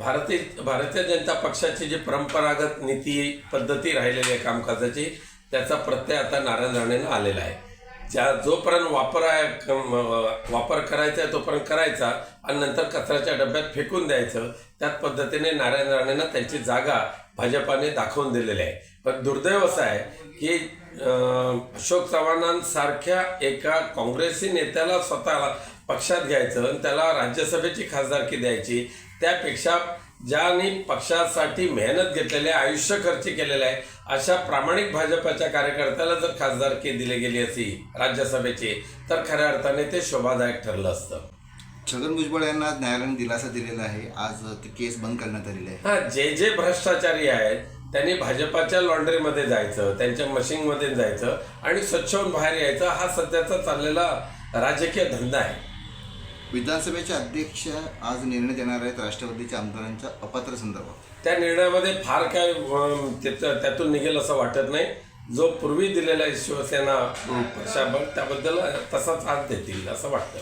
भारतीय भारतीय जनता पक्षाची जी परंपरागत नीती पद्धती राहिलेली आहे कामकाजाची त्याचा प्रत्यय आता नारायण राणेनं आलेला आहे. ज्या जोपर्यंत वापर आहे वापर करायचा आहे तोपर्यंत करायचा आणि नंतर कचऱ्याच्या डब्यात फेकून द्यायचं त्याच पद्धतीने नारायण राणेंना त्यांची जागा भाजपाने दाखवून दिलेली आहे. पण दुर्दैव असं आहे की अशोक चव्हाणांसारख्या एका काँग्रेसी नेत्याला स्वतःला पक्षात घ्यायचं आणि त्याला राज्यसभेची खासदारकी द्यायची त्यापेक्षा ज्यांनी पक्षासाठी मेहनत घेतलेली आहे आयुष्य खर्च केलेलं आहे अशा प्रामाणिक भाजपाच्या कार्यकर्त्याला जर खासदारकी दिली गेली असती राज्यसभेची तर खऱ्या अर्थाने ते शोभादायक ठरलं असतं. छगन भुजबळ यांना आज न्यायालयाने दिलासा दिलेला आहे. आज ती केस बंद करण्यात आलेली आहे हा जे जे भ्रष्टाचारी आहेत त्यांनी भाजपाच्या लॉन्ड्रीमध्ये जायचं त्यांच्या मशीनमध्ये जायचं आणि स्वच्छ होऊन बाहेर यायचं हा सध्याचा चाललेला राजकीय धंदा आहे. विधानसभेचे अध्यक्ष आज निर्णय देणार आहेत राष्ट्रवादीच्या आमदारांच्या अपात्र संदर्भात. त्या निर्णयामध्ये फार काय अं, त्याचं- त्यातून निघेल असं वाटत नाही. जो पूर्वी दिलेला आहे शिवसेना अं, पक्षाबळ त्याबद्दल तसाच आज देतील असं वाटतं.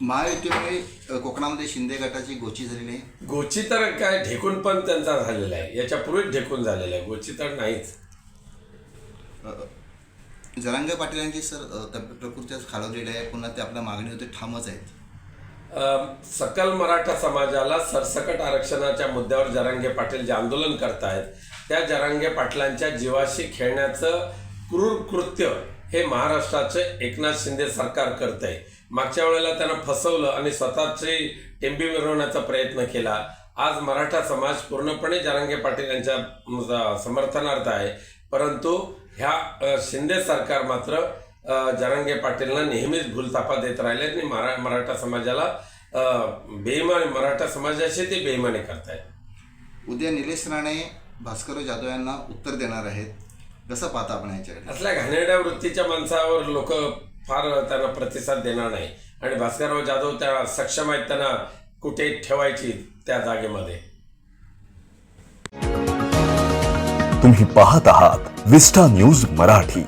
महायुतीमुळे अ, कोकणामध्ये शिंदे गटाची गोची झालेली आहे गोची तर काय ढेकून पण त्यांचा झालेला आहे. याच्यापूर्वीच ढेकून झालेला आहे. गोची तर नाहीच. अ, जरांगे पाटील यांची सर अ, तब्येत प्रकृती आज खालावलेली आहे. पुन्हा ते आपल्या मागणीवरती ठामच आहेत. सकल मराठा समाजाला सरसकट आरक्षणाच्या मुद्द्यावर जरांगे पाटील जे आंदोलन करतायत त्या जरांगे पाटलांच्या जीवाशी खेळण्याचं क्रूर कृत्य हे महाराष्ट्राचे एकनाथ शिंदे सरकार करत आहे मागच्या वेळेला त्यांना फसवलं आणि स्वतःची टेंबी मिरवण्याचा प्रयत्न केला. आज मराठा समाज पूर्णपणे जरांगे पाटील यांच्या समर्थनार्थ आहे. परंतु ह्या शिंदे सरकार मात्र जरांगे पाटीलना नेहमीच भूलतापा देत राहिले आणि मरा मराठा समाजाला अ, बेईमानी मराठा समाजाशी ते बेईमानी करतायत. उद्या निलेश राणे भास्करराव जाधव यांना उत्तर देणार आहेत. कसं पाहता आपण याच्याकडे? असल्या घाणेरड्या वृत्तीच्या माणसावर लोक फार त्यांना प्रतिसाद देणार नाही. आणि भास्करराव जाधव त्या सक्षम आहेत त्यांना कुठे ठेवायची त्या जागेमध्ये. तुम्ही पाहत आहात विस्टा न्यूज मराठी.